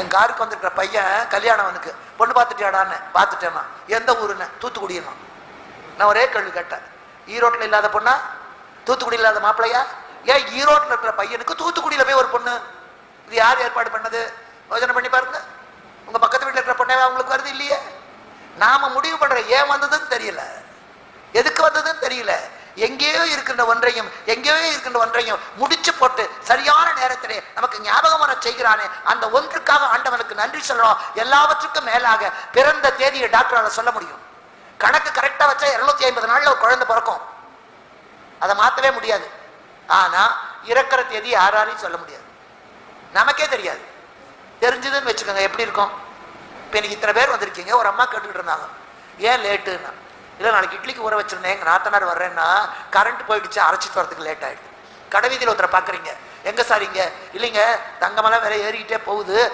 என் காருக்கு வந்திருக்கிற பையன் கல்யாணம் அவனுக்கு. பொண்ணு பார்த்துட்டியாடான்னு. பார்த்துட்டேன்னா எந்த ஊருன்னு? தூத்துக்குடின்னா நான் ஒரே கேள்வி கேட்டேன். ஈரோட்டில் இல்லாத பொண்ணா? தூத்துக்குடி இல்லாத மாப்பிள்ளையா? ஏன் ஈரோட்டில் இருக்கிற பையனுக்கு தூத்துக்குடியில் போய் ஒரு பொண்ணு? இது யார் ஏற்பாடு பண்ணது? யோஜனை பண்ணி பாருங்க. உங்க பக்கத்து வீட்டில் இருக்கிற பொண்ணே அவங்களுக்கு வருது இல்லையே? நாம முடிவு பண்ற ஏன் வந்ததுன்னு தெரியல. எதுக்கு வந்ததுன்னு தெரியல. எங்கேயோ இருக்கின்ற ஒன்றையும் எங்கேயோ இருக்கின்ற ஒன்றையும் முடிச்சு போட்டு சரியான நேரத்திலே நமக்கு ஞாபகம் வர செய்கிறானே அந்த ஒன்றுக்காக ஆண்டவனுக்கு நன்றி சொல்றோம். எல்லாவற்றுக்கும் மேலாக பிறந்த தேதியை டாக்டரால சொல்ல முடியும். கணக்கு கரெக்டா வச்சா இருநூத்தி ஐம்பது நாள்ல ஒரு குழந்தை பிறக்கும். அதை மாத்தவே முடியாது. ஆனா இறக்கிற தேதி யாராலையும் சொல்ல முடியாது. நமக்கே தெரியாது. தெரிஞ்சதுன்னு வச்சுக்கோங்க எப்படி இருக்கும்? இப்போ எனக்கு இத்தனை பேர் வந்திருக்கீங்க ஒரு அம்மா கேட்டுக்கிட்டு இருந்தாங்க. ஏன் லேட்டுன்னா? இல்லை நாளைக்கு இட்லிக்கு ஊற வச்சிருந்தேன் எங்கள் நாத்தனார் வர்றேன்னா கரண்ட் போயிடுச்சு அரைச்சிட்டு வரதுக்கு லேட் ஆயிடுது. கடைவீதியில் ஒருத்தரை பார்க்குறீங்க. எங்கே சார் இங்கே? இல்லைங்க தங்கமெல்லாம் வேற ஏறிக்கிட்டே போகுது.